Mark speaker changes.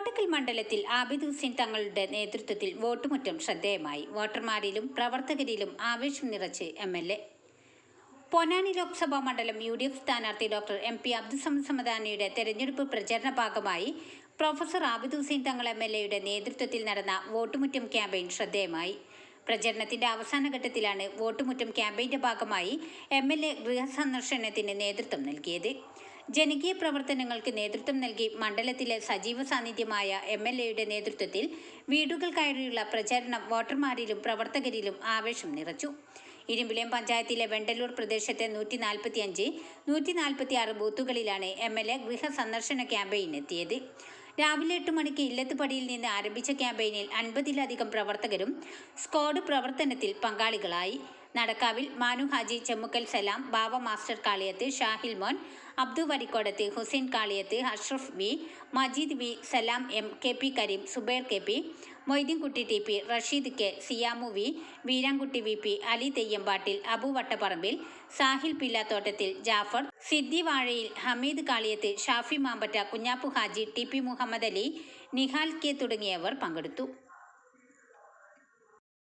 Speaker 1: കോട്ടക്കൽ മണ്ഡലത്തിൽ ആബിദ് ഹുസൈൻ തങ്ങളുടെ നേതൃത്വത്തിൽ വോട്ടുമുറ്റം ശ്രദ്ധേയമായി. വോട്ടർമാരിലും പ്രവർത്തകരിലും ആവേശം നിറച്ച് M L A. Ponnani Lok Sabha മണ്ഡലം യു ഡി എഫ് സ്ഥാനാർത്ഥി ഡോക്ടർ എം പി അബ്ദുസമദ് സമദാനിയുടെ തെരഞ്ഞെടുപ്പ് പ്രചരണ ഭാഗമായി professor Abid Hussain Thangal M L എയുടെ നേതൃത്വത്തിൽ നടന്ന വോട്ടുമുറ്റം ക്യാമ്പയിൻ ശ്രദ്ധേയമായി. പ്രചരണത്തിന്റെ അവസാന ഘട്ടത്തിലാണ് വോട്ടുമുറ്റം ക്യാമ്പയിന്റെ ഭാഗമായി എം എൽ എ ഗൃഹസന്ദർശനത്തിന് നേതൃത്വം നൽകിയത്. ജനകീയ പ്രവർത്തനങ്ങൾക്ക് നേതൃത്വം നൽകി മണ്ഡലത്തിലെ സജീവ സാന്നിധ്യമായ എം എൽ എയുടെ നേതൃത്വത്തിൽ വീടുകൾ കയറിയുള്ള പ്രചാരണം വോട്ടർമാരിലും പ്രവർത്തകരിലും ആവേശം നിറച്ചു. ഇരുമ്പിലയം പഞ്ചായത്തിലെ വെണ്ടല്ലൂർ പ്രദേശത്തെ നൂറ്റി നാൽപ്പത്തി അഞ്ച് നൂറ്റി നാൽപ്പത്തി ആറ് ബൂത്തുകളിലാണ് എം എൽ എ ഗൃഹ സന്ദർശന ക്യാമ്പയിൻ എത്തിയത്. രാവിലെ എട്ട് മണിക്ക് ഇല്ലത്തുപടിയിൽ നിന്ന് ആരംഭിച്ച ക്യാമ്പയിനിൽ അൻപതിലധികം പ്രവർത്തകരും സ്ക്വാഡ് പ്രവർത്തനത്തിൽ പങ്കാളികളായി. നടക്കാവിൽ Manu Haji Chemmukkal Salam Baba master Kaliyath Shahil Mon Abdu Varikkodath Hussain Kaliyath Ashraf V Majeed V Salam M K P Kareem Zubair K P Moideenkutty T P Rasheed K Siyamu V Veerankutty V P Ali Theyyampattil Abu Vattaparambil Sahil Pillathottathil Jafar Siddi Vazhayil Hameed Kaliyath Shafi Mampatta Kunhappu Haji T P Muhammad Ali Nihal K തുടങ്ങിയവർ പങ്കെടുത്തു.